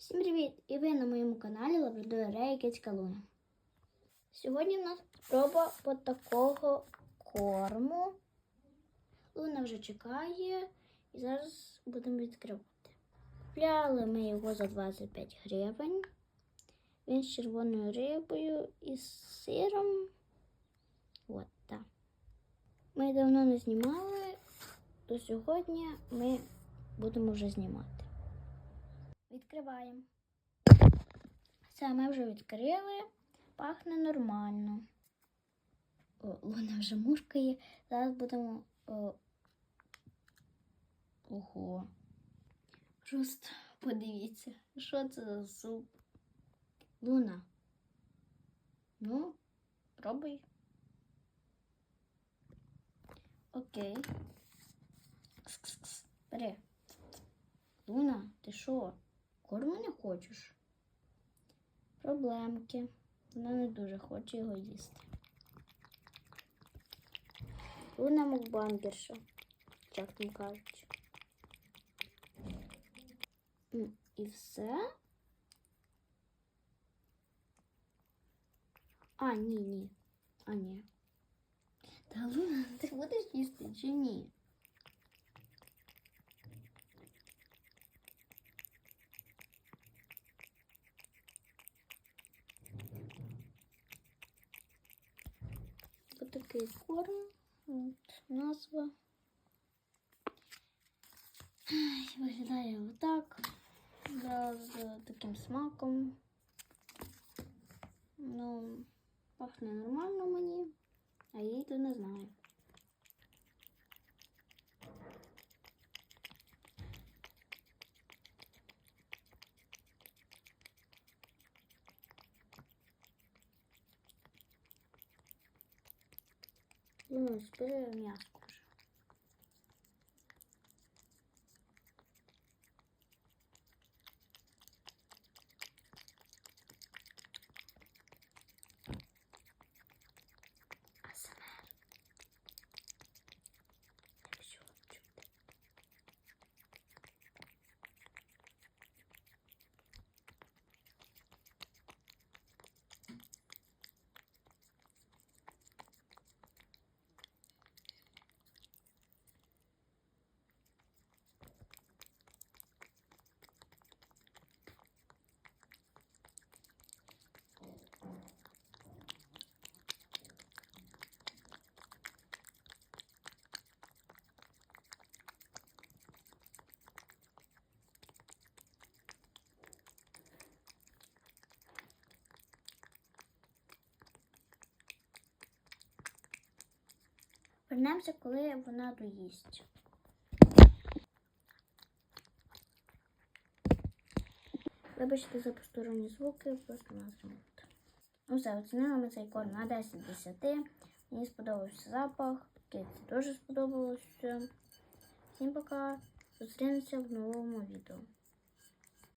Всім привіт! І ви на моєму каналі Лабрадор Рея Кицька Луна. Сьогодні в нас спроба от такого корму. Луна вже чекає і зараз будемо відкривати. Купляли ми його за 25 гривень. Він з червоною рибою і з сиром. От так. Ми давно не знімали, то сьогодні ми будемо вже знімати. Відкриваємо. Все, ми вже відкрили. Пахне нормально. Луна вже мушкає. Зараз будемо. О... Ого. Просто подивіться, що це за суп. Луна. Ну, пробуй. Окей. Бери. Луна, ти що? Корму не хочеш? Проблемки. Вона не дуже хоче його їсти. Луна мукбангерша, як там кажуть. І все? А, ні, ні. А, ні. Та Луна, ти будеш їсти чи ні? такий корм. От, назва. Ай, Виглядає отак. Да, з таким смаком. Ну, пахне нормально мені, а їй то не знаю. Ну, збери м'яско вже. Вернемося, коли вона доїсть. Вибачте за посторонні звуки, просто нас ремонт. Ну все, оцінили ми цей корм на 10 10. Мені сподобався запах, киці теж сподобалося. Всім пока. Зустрінемося в новому відео.